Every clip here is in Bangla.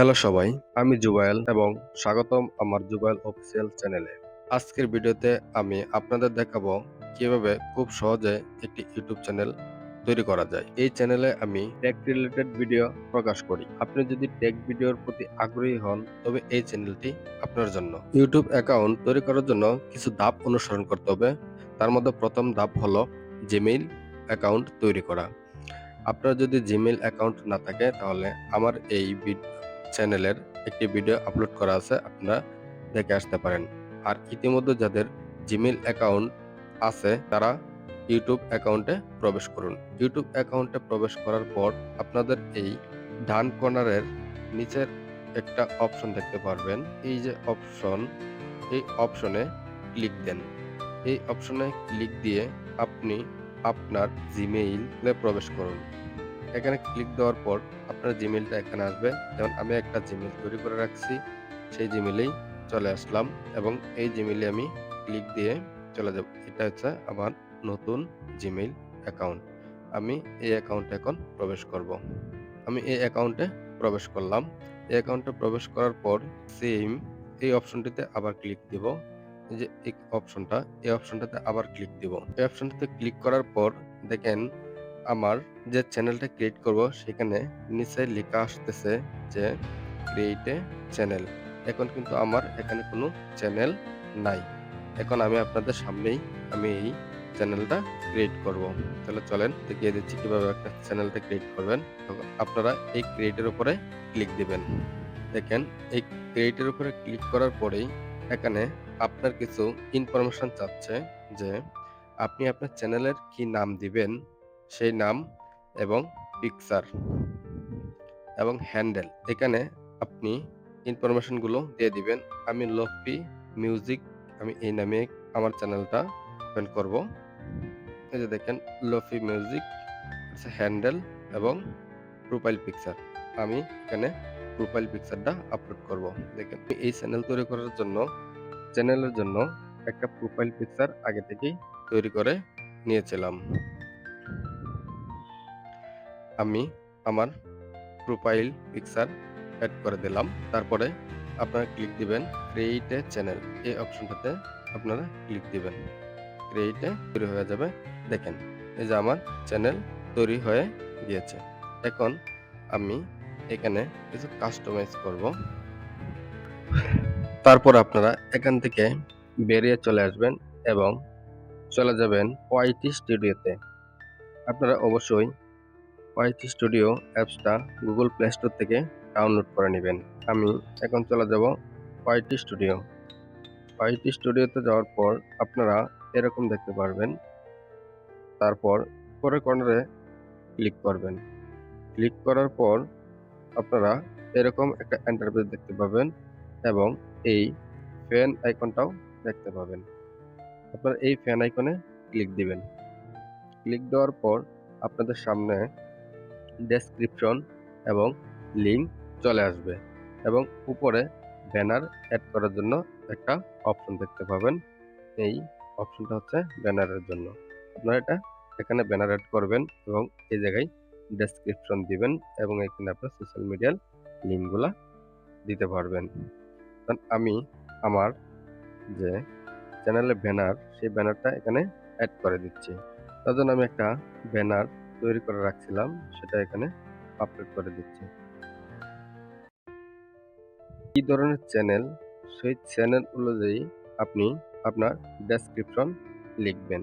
হ্যালো সবাই, আমি জুবাইল এবং স্বাগতম আমার জুবাইল অফিসিয়াল চ্যানেলে। আজকের ভিডিওতে আমি আপনাদের দেখাবো কীভাবে খুব সহজে একটি ইউটিউব চ্যানেল তৈরি করা যায়। এই চ্যানেলে আমি টেক রিলেটেড ভিডিও প্রকাশ করি। আপনি যদি টেক ভিডিওর প্রতি আগ্রহী হন, তবে এই চ্যানেলটি আপনার জন্য। ইউটিউব অ্যাকাউন্ট তৈরি করার জন্য কিছু ধাপ অনুসরণ করতে হবে। তার মধ্যে প্রথম ধাপ হলো জিমেইল অ্যাকাউন্ট তৈরি করা। আপনার যদি জিমেইল অ্যাকাউন্ট না থাকে, তাহলে আমার এই চ্যানেলের একটি ভিডিও আপলোড করা আছে, আপনারা দেখে আসতে পারেন। আর ইতিমধ্যে যাদের জিমেইল অ্যাকাউন্ট আছে, তারা ইউটিউব অ্যাকাউন্টে প্রবেশ করুন। ইউটিউব অ্যাকাউন্টে প্রবেশ করার পর আপনাদের এই ডান কর্নারের নিচের একটা অপশন দেখতে পারবেন। এই যে অপশন, এই অপশনে ক্লিক দেন। এই অপশনে ক্লিক দিয়ে আপনি আপনার জিমেইলে প্রবেশ করুন। এখানে ক্লিক দেওয়ার পর আপনার জিমেলটা এখানে আসবে। যেমন আমি একটা জিমেল তৈরি করে রাখছি, সেই জিমেলেই চলে আসলাম এবং এই জিমেলে আমি ক্লিক দিয়ে চলে যাব। এটা হচ্ছে আমার নতুন জিমেইল অ্যাকাউন্ট আমি এই অ্যাকাউন্টে এখন প্রবেশ করব। আমি এই অ্যাকাউন্টে প্রবেশ করলাম। এই অ্যাকাউন্টে প্রবেশ করার পর সেম এই অপশনটিতে আবার ক্লিক দিব। যে এই অপশনটা এই অপশনটাতে আবার ক্লিক দিব। এই অপশনটাতে ক্লিক করার পর দেখেন আমার যে চ্যানেলটা ক্রিয়েট করব, সেখানে নিচে লেখা আসতেছে যে ক্রিয়েট এ চ্যানেল এখন কিন্তু আমার এখানে কোনো চ্যানেল নাই। এখন আমি আপনাদের সামনেই আমি এই চ্যানেলটা ক্রিয়েট করব। তাহলে চলেন দেখিয়ে দিচ্ছি কীভাবে একটা চ্যানেলটা ক্রিয়েট করবেন। আপনারা এই ক্রিয়েটের উপরে ক্লিক দিবেন। দেখেন, এই ক্রিয়েটের উপরে ক্লিক করার পরেই এখানে আপনার কিছু ইনফরমেশন চাচ্ছে যে, আপনি আপনার চ্যানেলের কি নাম দিবেন? সেই নাম এবং পিকচার এবং হ্যান্ডেল। এখানে আপনি ইনফরমেশনগুলো দিয়ে দিবেন। আমি লফি মিউজিক আমি এই নামে আমার চ্যানেলটা ওপেন করব। এই যে দেখেন লফি মিউজিক হ্যান্ডেল এবং প্রোফাইল পিকচার আমি এখানে প্রোফাইল পিকচারটা আপলোড করব। দেখেন এই চ্যানেল তৈরি করার জন্য চ্যানেলের জন্য একটা প্রোফাইল পিকচার আগে থেকেই তৈরি করে নিয়েছিলাম। আমি আমার প্রোফাইল পিকচার অ্যাড করে দিলাম। তারপরে আপনারা ক্লিক দিবেন ক্রিয়েট এ চ্যানেল এই অপশনটাতে আপনারা ক্লিক দিবেন। ক্রিয়েটে তৈরি হয়ে যাবে। দেখেন, এই যে আমার চ্যানেল তৈরি হয়ে গিয়েছে। এখন আমি এখানে কিছু কাস্টমাইজ করব। তারপর আপনারা এখান থেকে বেরিয়ে চলে আসবেন এবং চলে যাবেন ওয়াইটি স্টুডিওতে আপনারা অবশ্যই ওয়াইটি স্টুডিও অ্যাপসটা গুগল প্লে স্টোর থেকে ডাউনলোড করে নেবেন। আমি এখন চলে যাব ওয়াইটি স্টুডিও। ওয়াইটি স্টুডিওতে যাওয়ার পর আপনারা এরকম দেখতে পারবেন। তারপর পরে কর্নারে ক্লিক করবেন। ক্লিক করার পর আপনারা এরকম একটা এন্টারপ্রাইজ দেখতে পাবেন এবং এই ফ্যান আইকনটাও দেখতে পাবেন। আপনারা এই ফ্যান আইকনে ক্লিক দিবেন। ক্লিক দেওয়ার পর আপনাদের সামনে ডেসক্রিপশন এবং লিঙ্ক চলে আসবে এবং উপরে ব্যানার অ্যাড করার জন্য একটা অপশন দেখতে পাবেন। এই অপশনটা হচ্ছে ব্যানারের জন্য। আপনারা এটা এখানে ব্যানার অ্যাড করবেন এবং এই জায়গায় ডেসক্রিপশন দিবেন এবং এখানে আপনার সোশ্যাল মিডিয়ার লিঙ্কগুলা দিতে পারবেন। আমি আমার যে চ্যানেলের ব্যানার সেই ব্যানারটা এখানে অ্যাড করে দিচ্ছি। তার জন্য আমি একটা ব্যানার তৈরি করে রাখছিলাম, সেটা এখানে আপলোড করে দিচ্ছি। কি ধরনের চ্যানেল সেই চ্যানেল অনুযায়ী আপনি আপনার ডেসক্রিপশন লিখবেন।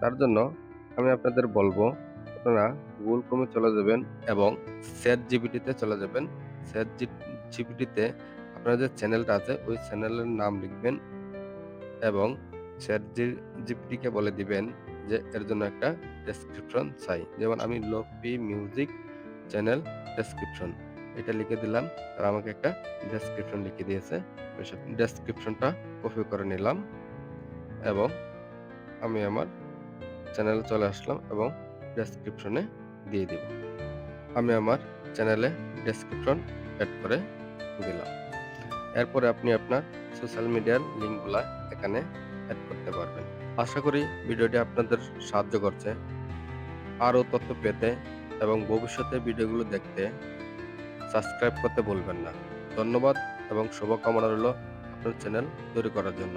তার জন্য আমি আপনাদের বলব, আপনারা গুগল ক্রোমে চলে যাবেন এবং স্যাট জিবিটিতে চলে যাবেন। স্যাট জিবিটিতে আপনার যে চ্যানেলটা আছে, ওই চ্যানেলের নাম লিখবেন এবং স্যাট জিপিটিকে বলে দিবেন যে এর জন্য একটা ডেসক্রিপশন চাই। যেমন আমি লোপি মিউজিক চ্যানেল ডেসক্রিপশন এটা লিখে দিলাম আর আমাকে একটা ডেসক্রিপশন লিখে দিয়েছে। ডেসক্রিপশনটা কপি করে নিলাম এবং আমি আমার চ্যানেলে চলে আসলাম এবং ডেসক্রিপশনে দিয়ে দিব। আমি আমার চ্যানেলে ডেসক্রিপশন অ্যাড করে দিলাম। এরপরে আপনি আপনার সোশ্যাল মিডিয়ার লিঙ্কগুলা এখানে অ্যাড করতে পারবেন। আশা করি ভিডিওটি আপনাদের সাহায্য করছে। আরও তথ্য পেতে এবং ভবিষ্যতে ভিডিওগুলো দেখতে সাবস্ক্রাইব করতে ভুলবেন না। ধন্যবাদ এবং শুভকামনা রইল আপনার চ্যানেল তৈরি করার জন্য।